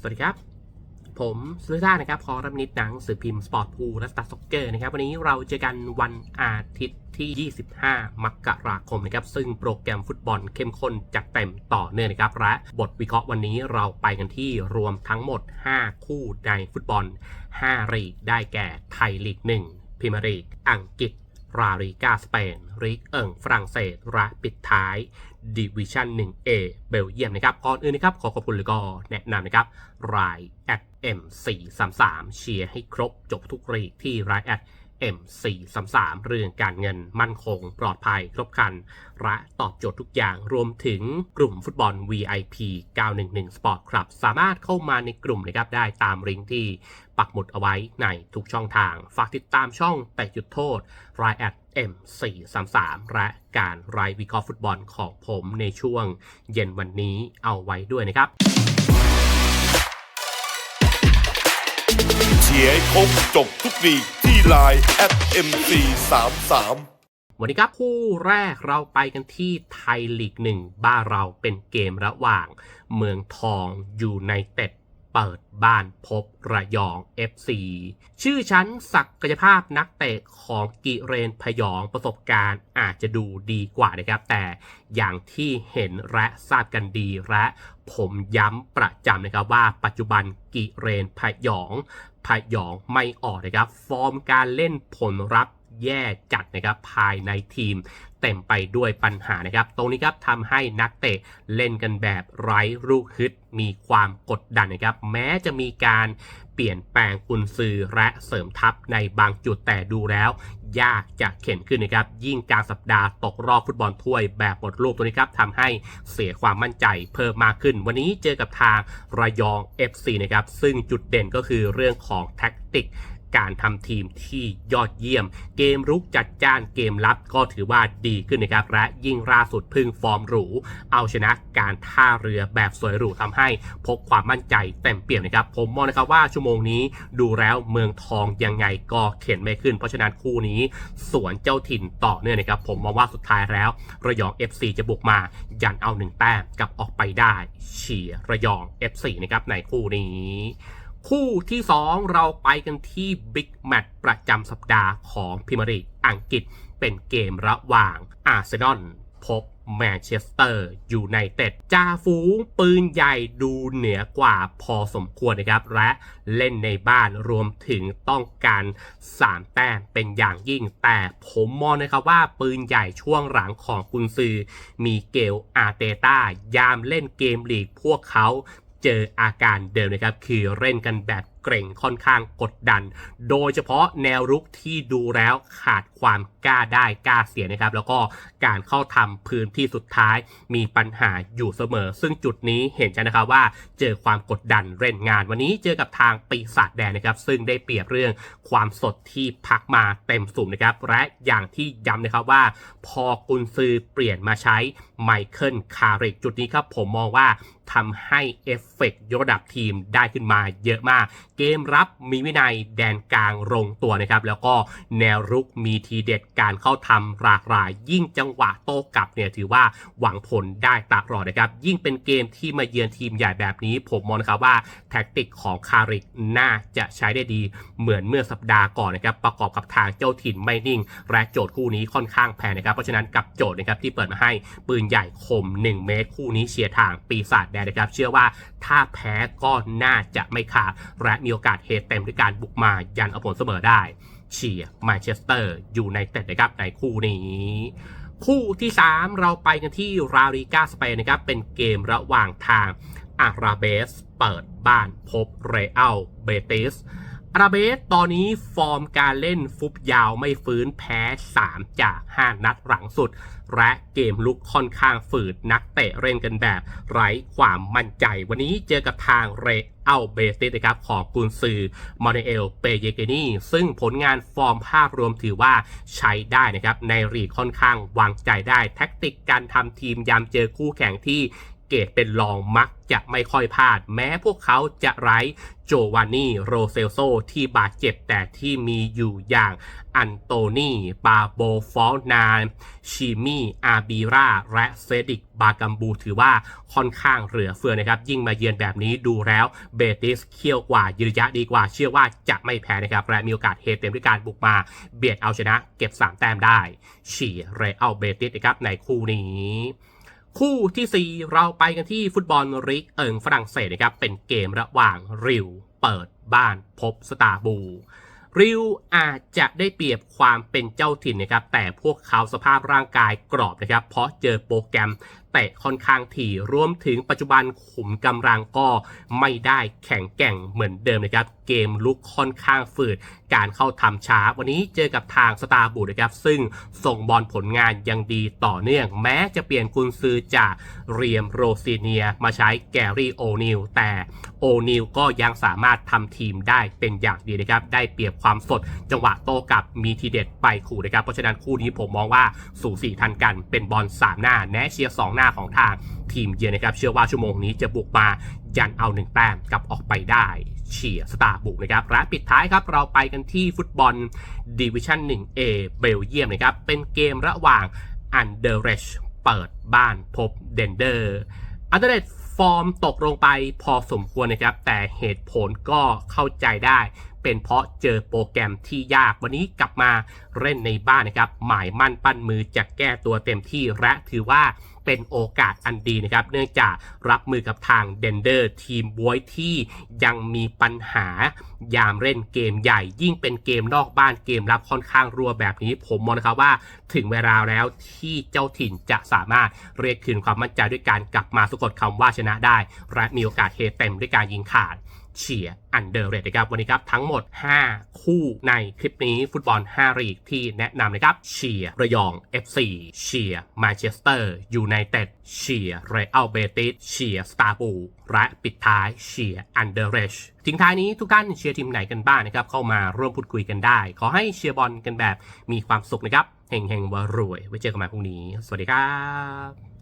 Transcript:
สวัสดีครับ ผมสุริท่านะครับคอรับนิดหนังสือพิมพ์สปอร์ตพูและสตาร์ซ็อกเกอร์นะครับ วันนี้เราเจอกันวันอาทิตย์ที่ 25 มกราคมนะครับ ซึ่งโปรแกรมฟุตบอลเข้มข้นจัดเต็มต่อเนื่องนะครับ และบทวิเคราะห์วันนี้เราไปกันที่รวมทั้งหมด 5 คู่ในฟุตบอล 5 ลีกได้แก่ไทยลีก 1พรีเมียร์ลีกอังกฤษ ราลิกาสเปนลีกเอิงฝรั่งเศสระปิดท้ายดิวิชั่น 1A เบลเยียมนะครับก่อนอื่นนะครับ ขอขอบคุณเลยก็แนะนำนะครับราย at M433 เชียร์ให้ครบจบทุกรีกที่ราย at M433 เรื่องการเงินมั่นคง ปลอดภัย ครบครันและตอบโจทย์ทุกอย่างรวมถึงกลุ่มฟุตบอล VIP 911 Sport Club สามารถเข้ามาในกลุ่มนะครับได้ตามลิงก์ที่ปักหมุดเอาไว้ในทุกช่องทาง ฝากติดตามช่องแต่จุดโทษราย at M433 และการรายวิเคราะห์ฟุตบอลของผมในช่วงเย็นวันนี้เอาไว้ด้วยนะครับเชียร์ครบจบทุกวี ที่ไลน์ at mc 3 3วันนี้ครับคู่แรกเราไปกันที่ไทยลีกหนึ่งบ้านเราเป็นเกมระหว่าง เมืองทองยูไนเต็ดเปิดบ้านพบระยอง FC ชื่อชั้นศักยภาพนักเตะของกิเรนพยองประสบการณ์อาจจะดูดีกว่านะครับ แต่อย่างที่เห็นและทราบกันดีและผมย้ำประจำนะครับว่าปัจจุบันกิเรนพยอง พยองไม่ออกนะครับ ฟอร์มการเล่นผลรับ แย่จัดนะครับภายในทีม เต็มไปด้วยปัญหานะครับ ตรงนี้ครับทำให้นักเตะเล่นกันแบบไร้ลูกฮึดมีความกดดันนะครับ แม้จะมีการเปลี่ยนแปลงกุนซือและเสริมทัพในบางจุดแต่ดูแล้วยากจะเข็นขึ้นนะครับ ยิ่งกลารสัปดาห์ตกรอบฟุตบอลถ้วยแบบหมดลูกตัวนี้ครับทำให้เสียความมั่นใจเพิ่มมากขึ้น วันนี้เจอกับทางระยอง FC นะครับ ซึ่งจุดเด่นก็คือเรื่องของแท็กติก การทำทีมที่ยอดเยี่ยม เกมรุกจัดจ้านเกมรับก็ถือว่าดีขึ้นนะครับ และยิ่งล่าสุดพึ่งฟอร์มหรู เอาชนะการท่าเรือแบบสวยหรูทำให้พกความมั่นใจเต็มเปี่ยมนะครับ ผมมองนะครับว่าชั่วโมงนี้ดูแล้วเมืองทองยังไงก็เข็นไม่ขึ้น เพราะฉะนั้นคู่นี้สวนเจ้าถิ่นต่อเนื่องนะครับ ผมมองว่าสุดท้ายแล้ว ระยอง FC จะบุกมายันเอาหนึ่งแต้มกลับออกไปได้เชียร์ระยอง FC นะครับในคู่นี้ คู่ที่ 2 เราไปกันที่บิ๊กแมตช์ประจำสัปดาห์ของพิมยร์ลีอังกฤษเป็นเกมระหว่างอาร์เซนอลพบแมนเชสเตอร์ยูไนเต็ดจ่าฝูงปืนใหญ่ดูเหนือกว่าพอสมควรนะครับ และเล่นในบ้านรวมถึงต้องการ 3 แต้มเป็นอย่างยิ่ง แต่ผมมองนะครับว่าปืนใหญ่ช่วงหลังของกุนซือ มีเกลอาเตต้ายามเล่นเกมลีกพวกเขา เจออาการเดิมนะครับ คือเล่นกันแบบเกรงค่อนข้างกดดัน โดยเฉพาะแนวรุกที่ดูแล้วขาดความกล้าได้กล้าเสียนะครับ แล้วก็การเข้าทำพื้นที่สุดท้ายมีปัญหาอยู่เสมอ ซึ่งจุดนี้เห็นชัดนะครับว่าเจอความกดดันเล่นงาน วันนี้เจอกับทางปีศาจแดงนะครับ ซึ่งได้เปรียบเรื่องความสดที่พักมาเต็มสูบนะครับ และอย่างที่ย้ำนะครับว่า พอกุนซือเปลี่ยนมาใช้ไมเคิลคาริกจุดนี้ครับผมมองว่าทำให้เอฟเฟกต์ยกระดับทีมได้ขึ้นมาเยอะมากเกมรับมีวินัยแดนกลางลงตัวนะครับ แล้วก็แนวรุกมีทีเด็ดการเข้าทำหลากหลาย ยิ่งจังหวะโต้กลับเนี่ยถือว่าหวังผลได้ตลอดนะครับ ยิ่งเป็นเกมที่มาเยือนทีมใหญ่แบบนี้ ผมมองนะครับว่าแท็กติกของคาริกน่าจะใช้ได้ดีเหมือนเมื่อสัปดาห์ก่อนนะครับ ประกอบกับทางเจ้าถิ่นไม่นิ่ง และโจทย์คู่นี้ค่อนข้างแพงนะครับ เพราะฉะนั้นกับโจทย์นะครับที่เปิดมาให้ปืนใหญ่คม 1 เมตร คู่นี้เชียร์ทางปีศาจแดงนะครับ เชื่อว่าถ้าแพ้ก็น่าจะไม่ขาดและมีโอกาสเฮเต็มด้วยการบุกมายันเอาผลเสมอได้ เชียร์แมนเชสเตอร์ยูไนเต็ดนะครับในคู่นี้ คู่ที่ 3 เราไปกันที่ราลิกาสเปนนะครับ เป็นเกมระหว่างทางอาราเบส เปิดบ้านพบเรอัลเบติส อาราเบสตอนนี้ฟอร์มการเล่นฟุบยาวไม่ฟื้นแพ้ 3 จาก 5 นัดหลังสุด และเกมลุกค่อนข้างฝืดนักเตะเล่นกันแบบไร้ความมั่นใจ วันนี้เจอกับทางเรอัลเบติสนะครับของกุนซือมอนเอลเปเยเกนีซึ่งผลงานฟอร์มภาพรวมถือว่าใช้ได้นะครับในรีค่อนข้างวางใจได้ แท็กติกการทำทีมยามเจอคู่แข่งที่ เกรดเป็นรองมักจะไม่ค่อยพลาด แม้พวกเขาจะไร้โจวานนี่โรเซลโซที่บาดเจ็บแต่ที่มีอยู่อย่างอันโตนีปาโบฟอลนานชิมีอาบีราและเซดิกบากัมบูถือว่าค่อนข้างเหลือเฟือนะครับ ยิ่งมาเยือนแบบนี้ดูแล้วเบติสเคี่ยวกว่ายืนยะดีกว่า เชื่อว่าจะไม่แพ้นะครับ และมีโอกาสเฮเต็มด้วยการบุกมา เบียดเอาชนะเก็บ 3 แต้มได้เฉียเรอัลเบติสนะครับในคู่นี้ คู่ทีสี่ 4 เราไปกันที่ฟุตบอลริกเอิงฝรั่งเศสนะครับ เป็นเกมระหว่างริวเปิดบ้านพบสตาบูริวอาจจะได้เปรียบความเป็นเจ้าถิ่นนะครับ แต่พวกเขาสภาพร่างกายกรอบนะครับ เพราะเจอโปรแกรมเตะค่อนข้างถี่รวมถึงปัจจุบันขุมกำลังก็ไม่ได้แข็งแกร่งเหมือนเดิมนะครับ เกมลุกค่อนข้างฝืด การเข้าทำช้า วันนี้เจอกับทางสตาร์บูนะครับ ซึ่งส่งบอลผลงานยังดีต่อเนื่อง แม้จะเปลี่ยนกุนซือจากเรียมโรซิเนียมาใช้แกรี่โอนิลแต่โอนิลก็ยังสามารถทำทีมได้เป็นอย่างดีนะครับ ได้เปรียบความสดจังหวะโตกับมีทีเด็ดไปขู่นะครับ เพราะฉะนั้นคู่นี้ผมมองว่าสูสีทันกันเป็นบอลสามหน้าแนเชียร์สองหน้าของทางทีมเยือนนะครับ เชื่อว่าชั่วโมงนี้จะบุกมายันเอาหนึ่งแต้มกลับออกไปได้เชียร์สตาร์บุกนะครับและปิดท้ายครับเราไปกันที่ฟุตบอลดิวิชั่น 1A เบลเยียมนะครับ เป็นเกมระหว่างอันเดอร์เรชเปิดบ้านพบเดนเดอร์อันเดอร์เรชฟอร์มตกลงไปพอสมควรนะครับ แต่เหตุผลก็เข้าใจได้ เป็นเพราะเจอโปรแกรมที่ยากวันนี้กลับมาเล่นในบ้านนะครับ หมายมั่นปั้นมือจะแก้ตัวเต็มที่และถือว่า เป็นโอกาสอันดีนะครับ เนื่องจากรับมือกับทางเดนเดอร์ทีมบวยที่ยังมีปัญหายามเล่นเกมใหญ่ ยิ่งเป็นเกมนอกบ้านเกมรับค่อนข้างรัวแบบนี้ ผมมองนะครับว่าถึงเวลาแล้วที่เจ้าถิ่นจะสามารถเรียกคืนความมั่นใจด้วยการกลับมาสะกดคำว่าชนะได้ และมีโอกาสเฮเต็มด้วยการยิงขาดเชียอันเดอร์เรทนะครับวันนี้ครับทั้งหมด 5 คู่ในคลิปนี้ฟุตบอล 5 ลีกที่แนะนำนะครับเชียร์ระยอง FC เชียร์แมนเชสเตอร์ยูไนเต็ดเชียร์เรอัลเบติสเชียร์สตาร์บูและปิดท้ายเชียร์อันเดอร์เรชทิ้งท้ายนี้ทุกท่านเชียร์ทีมไหนกันบ้างนะครับ เข้ามาร่วมพูดคุยกันได้ ขอให้เชียร์บอลกันแบบมีความสุขนะครับเฮงๆวรวย ไว้เจอกันใหม่พรุ่งนี้ สวัสดีครับ